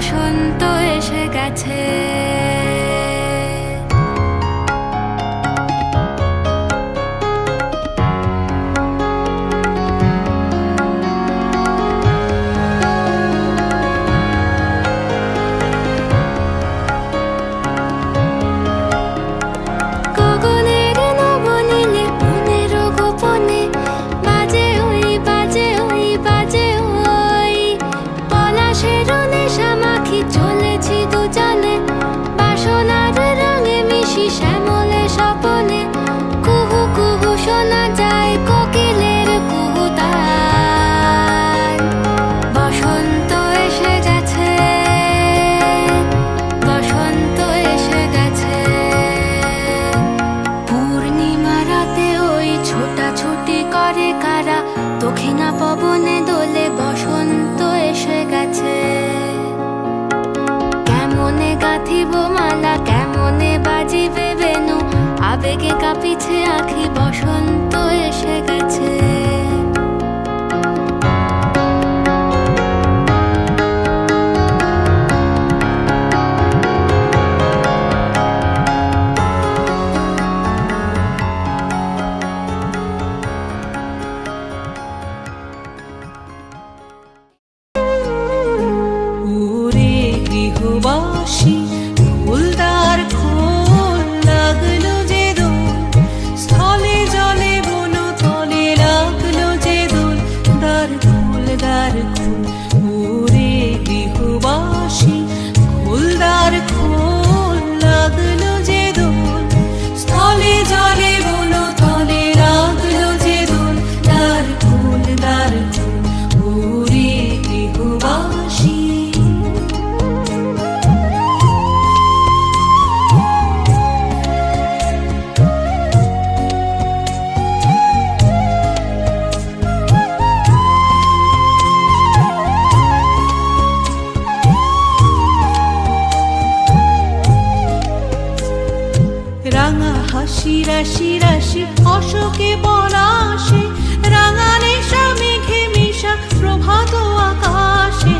বসন্ত এসে গেছে। শ্যামলে কুহু শোনা যায় বসন্ত এসে গেছে, বসন্ত এসে গেছে। ওই ছোটাছুটি করে কারা পবনে দোলে আবেগে কাপিছে আখি বসন্ত এসে গেছে। রাশি রাশি অশোকে পলাশে রাঙা নেশা মেঘে মিশা, প্রভাত আকাশে।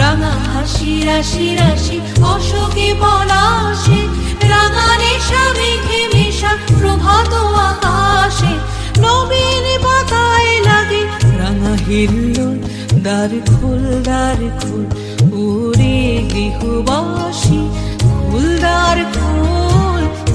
রাঙা হাসি, রাশি রাশি, অশোকে পলাশে রাঙা নেশা মেঘে মিশা, প্রভাত আকাশে। নবীন পাতায় লাগে রাঙা হিল্লোল, দ্বার খোল দ্বার খোল ওরে গৃহবাসী ফুলদার খোল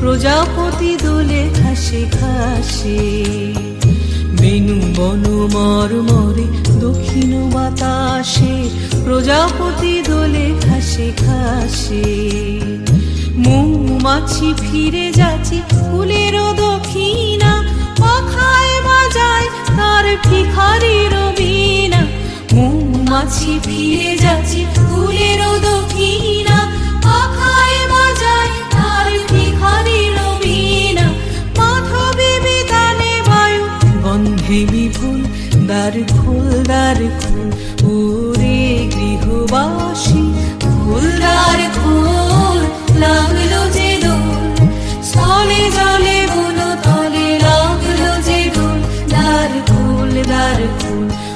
প্রজাপতি দোলে ঘাসে ঘাসে। বেনু বনু মর দক্ষিণ বাতাসে। প্রজাপতি দোলে ঘাসে ঘাসে। মৌমাছি ফিরে যাচ্ছে ফুলের দক্ষিণা। পাখায় বাজায় তার ভিখারির বীণা। মৌমাছি ফিরে tun.